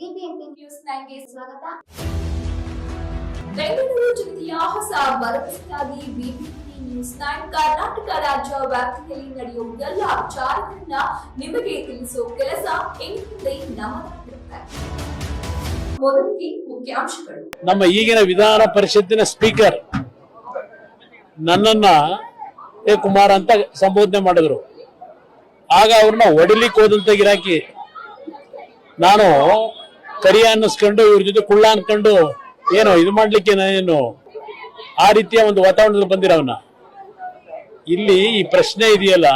BBMP news ನೈನ್ಗೆ ಸ್ವಾಗತ. ಬೆಂಗಳೂರು ಜಿಲ್ಲೆಯ ಹೊಸ ಭರವಸೆಯಾಗಿ ಬಿಬಿಎಂಪಿ ನ್ಯೂಸ್ ನೈನ್ ಕರ್ನಾಟಕ ರಾಜ್ಯ ವ್ಯಾಪ್ತಿಯಲ್ಲಿ ನಡೆಯುವ ಎಲ್ಲ ವಿಚಾರಗಳನ್ನ ನಿಮಗೆ ತಿಳಿಸುವ ಕೆಲಸ ಎಂದಿದೆ ನಮ್ಮದಾಗಿರುತ್ತೆ ಮೊದಲಿಗೆ ಮುಖ್ಯಾಂಶಗಳು. ನಮ್ಮ ಈಗಿನ ವಿಧಾನ ಪರಿಷತ್ತಿನ ಸ್ಪೀಕರ್ ನನ್ನನ್ನ ಎ ಕುಮಾರ್ ಅಂತ ಸಂಬೋಧನೆ ಮಾಡಿದ್ರು. ಆಗ ಅವ್ರನ್ನ ಹೊಡಿಲಿಕ್ಕೆ ಹೋದಂತ ಗಿರಾಕಿ ನಾನು ಕರಿಯ ಅನ್ನಿಸ್ಕೊಂಡು, ಇವ್ರ ಜೊತೆ ಕುಳ್ಳ ಅನ್ಕೊಂಡು ಏನೋ ಇದು ಮಾಡ್ಲಿಕ್ಕೆ ಏನು ಆ ರೀತಿಯ ಒಂದು ವಾತಾವರಣದಲ್ಲಿ ಬಂದಿರವನ್ನ ಇಲ್ಲಿ ಈ ಪ್ರಶ್ನೆ ಇದೆಯಲ್ಲ,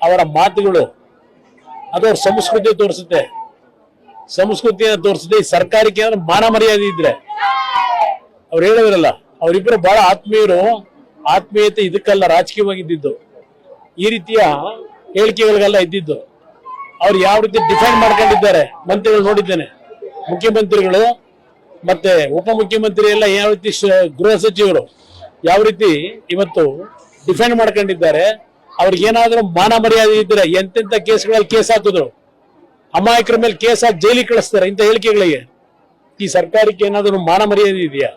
ಅವರ ಮಾತುಗಳು, ಅದು ಅವ್ರ ಸಂಸ್ಕೃತಿ ತೋರಿಸುತ್ತೆ. ಸಂಸ್ಕೃತಿಯನ್ನು ತೋರಿಸುತ್ತೆ ಈ ಸರ್ಕಾರಕ್ಕೆ ಏನಾದ್ರು ಮಾನ ಮರ್ಯಾದೆ ಇದ್ರೆ, ಅವ್ರು ಹೇಳಿದ್ರಲ್ಲ ಅವರಿಬ್ಬರು ಬಹಳ ಆತ್ಮೀಯರು, ಆತ್ಮೀಯತೆ ಇದಕ್ಕಲ್ಲ ರಾಜಕೀಯವಾಗಿದ್ದು ಈ ರೀತಿಯ ಹೇಳಿಕೆಗಳಿಗೆಲ್ಲ ಇದ್ದಿದ್ದು. ಅವ್ರು ಯಾವ ರೀತಿ ಡಿಫೆಂಡ್ ಮಾಡ್ಕೊಂಡಿದ್ದಾರೆ, ಮಂತ್ರಿಗಳು ನೋಡಿದ್ದೇನೆ. ಮುಖ್ಯಮಂತ್ರಿಗಳು ಮತ್ತೆ ಉಪಮುಖ್ಯಮಂತ್ರಿ ಎಲ್ಲ ಯಾವ ರೀತಿ ಗೃಹ ಸಚಿವರು ಯಾವ ರೀತಿ ಇವತ್ತು ಡಿಫೆಂಡ್ ಮಾಡ್ಕೊಂಡಿದ್ದಾರೆ ಅವ್ರಿಗೆ ಏನಾದ್ರೂ ಮಾನ ಮರ್ಯಾದೆ ಇದ್ರೆ ಎಂತೆಂತ ಕೇಸ್ಗಳಲ್ಲಿ ಕೇಸ್ ಹಾಕಿದ್ರು ಅಮಾಯಕರ ಮೇಲೆ ಕೇಸ್ ಹಾಕಿ ಜೈಲಿಗೆ ಕಳಿಸ್ತಾರೆ ಇಂಥ ಹೇಳಿಕೆಗಳಿಗೆ. ಈ ಸರ್ಕಾರಕ್ಕೆ ಏನಾದರೂ ಮಾನ ಮರ್ಯಾದೆ ಇದೆಯಾ?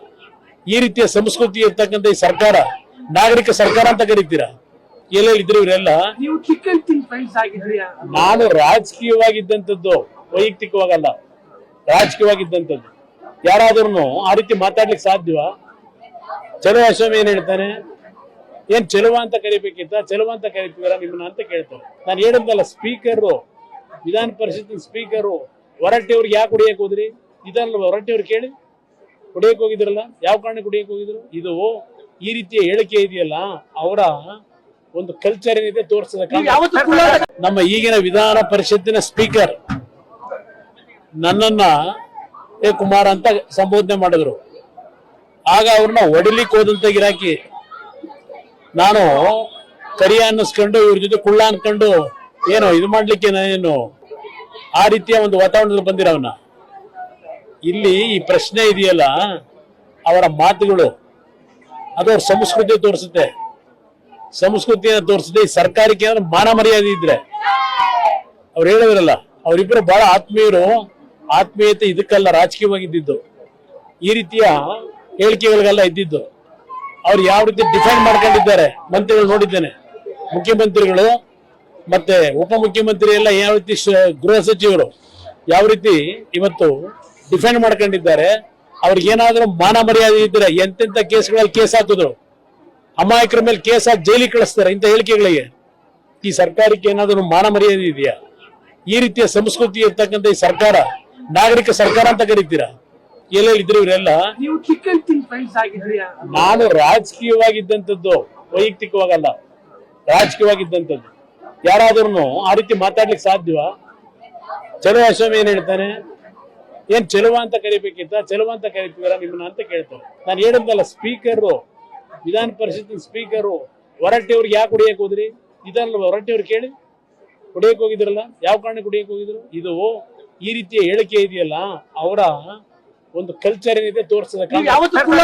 ಈ ರೀತಿಯ ಸಂಸ್ಕೃತಿ ಇರ್ತಕ್ಕಂಥ ಈ ಸರ್ಕಾರ ನಾಗರಿಕ ಸರ್ಕಾರ ಅಂತ ಕರೀತೀರಾ? ಎಲ್ಲೆಲ್ಲಿದ್ರು ಇವರೆಲ್ಲ ನಾನು ರಾಜಕೀಯವಾಗಿದ್ದಂಥದ್ದು ವೈಯಕ್ತಿಕವಾಗಲ್ಲ. ರಾಜಕೀಯವಾಗಿದ್ದಂಥದ್ದು ಯಾರಾದ್ರೂ ಆ ರೀತಿ ಮಾತಾಡ್ಲಿಕ್ಕೆ ಸಾಧ್ಯವ? ಚಲೋ ಅಶ್ವಮಿ ಏನ್ ಹೇಳ್ತಾನೆ? ಏನ್ ಚೆಲುವ ಅಂತ ಕರಿಬೇಕಿತ್ತ? ಚೆಲುವ ಅಂತ ಕರಿತೀವರ ನಿಮ್ಮನ್ನ ಅಂತ ಕೇಳ್ತಾರೆ ನಾನು ಹೇಳಿದ್ನಲ್ಲ ಸ್ಪೀಕರು ವಿಧಾನ ಪರಿಷತ್ತಿನ ಸ್ಪೀಕರು ಹೊರಟ್ಟಿಯವ್ರಿಗೆ ಯಾಕೆ ಹೊಡಿಯಕ್ ಹೋದ್ರಿ? ಇದನ್ನ ಹೊರಟ್ಟಿಯವ್ರು ಕೇಳಿ? ಹೊಡಿಯಕ್ ಹೋಗಿದ್ರಲ್ಲ? ಯಾವ ಕಾರಣಕ್ಕೆ ಹೊಡಿಯಕ್ ಹೋಗಿದ್ರು? ಇದು ಈ ರೀತಿಯ ಹೇಳಿಕೆ ಇದೆಯಲ್ಲ ಅವರ ಒಂದು ಕಲ್ಚರ್ ಏನಿದೆ ತೋರಿಸ ನಮ್ಮ ಈಗಿನ ವಿಧಾನ ಪರಿಷತ್ತಿನ ಸ್ಪೀಕರ್ ನನ್ನನ್ನ, ಏ ಕುಮಾರ್ ಅಂತ ಸಂಬೋಧನೆ ಮಾಡಿದ್ರು. ಆಗ ಅವ್ರನ್ನ ಹೊಡಿಲಿಕ್ಕೆ ಹೋದಂತ ಗಿರಾಕಿ ನಾನು ಕರಿಯ ಅನ್ನಿಸ್ಕೊಂಡು ಇವ್ರ ಜೊತೆ ಕುಳ್ಳ ಅನ್ಕೊಂಡು, ಏನೋ, ಇದು ಮಾಡ್ಲಿಕ್ಕೆ ಏನು? ಆ ರೀತಿಯ ಒಂದು ವಾತಾವರಣದಲ್ಲಿ ಬಂದಿರವನ್ನ ಇಲ್ಲಿ ಈ ಪ್ರಶ್ನೆ ಇದೆಯಲ್ಲ, ಅವರ ಮಾತುಗಳು. ಅದು ಅವ್ರ ಸಂಸ್ಕೃತಿ ತೋರಿಸುತ್ತೆ. ಸಂಸ್ಕೃತಿಯನ್ನು ತೋರಿಸುತ್ತೆ ಈ ಸರ್ಕಾರಕ್ಕೆ ಏನಾದ್ರು ಮಾನ ಮರ್ಯಾದೆ ಇದ್ರೆ. ಅವ್ರು ಹೇಳಿದ್ರಲ್ಲ ಅವರಿಬ್ಬರು ಬಹಳ ಆತ್ಮೀಯರು. ಆತ್ಮೀಯತೆ ಇದಕ್ಕಲ್ಲ ಇದ್ದಿದ್ದು ಈ ರೀತಿಯ ಹೇಳಿಕೆಗಳಿಗೆಲ್ಲ ಇದ್ದಿದ್ದು, ಅವ್ರು ಯಾವ ರೀತಿ ಡಿಫೆಂಡ್ ಮಾಡ್ಕೊಂಡಿದ್ದಾರೆ ಮಂತ್ರಿಗಳು ನೋಡಿದ್ದೇನೆ. ಮುಖ್ಯಮಂತ್ರಿಗಳು ಮತ್ತೆ ಉಪಮುಖ್ಯಮಂತ್ರಿ ಎಲ್ಲ ಯಾವ ರೀತಿ ಗೃಹ ಸಚಿವರು ಯಾವ ರೀತಿ ಇವತ್ತು ಡಿಫೆಂಡ್ ಮಾಡ್ಕೊಂಡಿದ್ದಾರೆ, ಅವ್ರಿಗೆ ಏನಾದ್ರೂ ಮಾನ ಮರ್ಯಾದೆ ಇದ್ರೆ ಎಂತೆಂತ ಕೇಸ್ಗಳಲ್ಲಿ ಕೇಸ್ ಹಾಕಿದ್ರು, ಅಮಾಯಕರ ಮೇಲೆ ಕೇಸ್ ಹಾಕಿ ಜೈಲಿಗೆ ಕಳಿಸ್ತಾರೆ ಇಂಥ ಹೇಳಿಕೆಗಳಿಗೆ. ಈ ಸರ್ಕಾರಕ್ಕೆ ಏನಾದರೂ ಮಾನ ಮರ್ಯಾದೆ ಇದೆಯಾ? ಈ ರೀತಿಯ ಸಂಸ್ಕೃತಿ ಇರ್ತಕ್ಕಂಥ ಈ ಸರ್ಕಾರ ನಾಗರಿಕ ಸರ್ಕಾರ ಅಂತ ಕರೀತೀರಾ? ಎಲ್ಲೆಲ್ಲಿ ಇದ್ರು ಇವರೆಲ್ಲ? ನೀವು ಚಿಕನ್ ತಿನ್ ಫ್ರೆಂಡ್ಸ್ ಆಗಿದ್ರಿ ನಾನು ರಾಜಕೀಯವಾಗಿದ್ದಂಥದ್ದು ವೈಯಕ್ತಿಕವಾಗಲ್ಲ. ರಾಜಕೀಯವಾಗಿದ್ದಂಥದ್ದು. ಯಾರಾದ್ರೂ ಆ ರೀತಿ ಮಾತಾಡ್ಲಿಕ್ಕೆ ಸಾಧ್ಯವ ಚಲೋ ಅಶ್ವಮಿ ಏನ್ ಹೇಳ್ತಾನೆ? ಏನ್ ಚೆಲುವ ಅಂತ ಕರಿಬೇಕಿತ್ತ? ಚೆಲುವ ಅಂತ ಕರಿತೀವರ ನಿಮ್ಮನ್ನ ಅಂತ ಕೇಳ್ತಾರೆ. ನಾನು ಹೇಳಿದ್ನಲ್ಲ ಸ್ಪೀಕರು ವಿಧಾನ ಪರಿಷತ್ತಿನ ಸ್ಪೀಕರು ಹೊರಟ್ಟಿಯವ್ರಿಗೆ ಯಾಕೆ ಹೊಡಿಯಕ್ ಹೋದ್ರಿ? ಇದನ್ನ ಹೊರಟ್ಟಿಯವ್ರು ಕೇಳಿ? ಹೊಡಿಯಕ್ ಹೋಗಿದ್ರಲ್ಲ? ಯಾವ ಕಾರಣಕ್ಕೆ ಹೊಡಿಯಕ್ ಹೋಗಿದ್ರು? ಇದು ಈ ರೀತಿಯ ಹೇಳಿಕೆ ಇದೆಯಲ್ಲ ಅವರ ಒಂದು ಕಲ್ಚರ್ ಏನಿದೆ ತೋರಿಸದ ನೀವು ಯಾವತ್ತು ಕುಳ್ಳ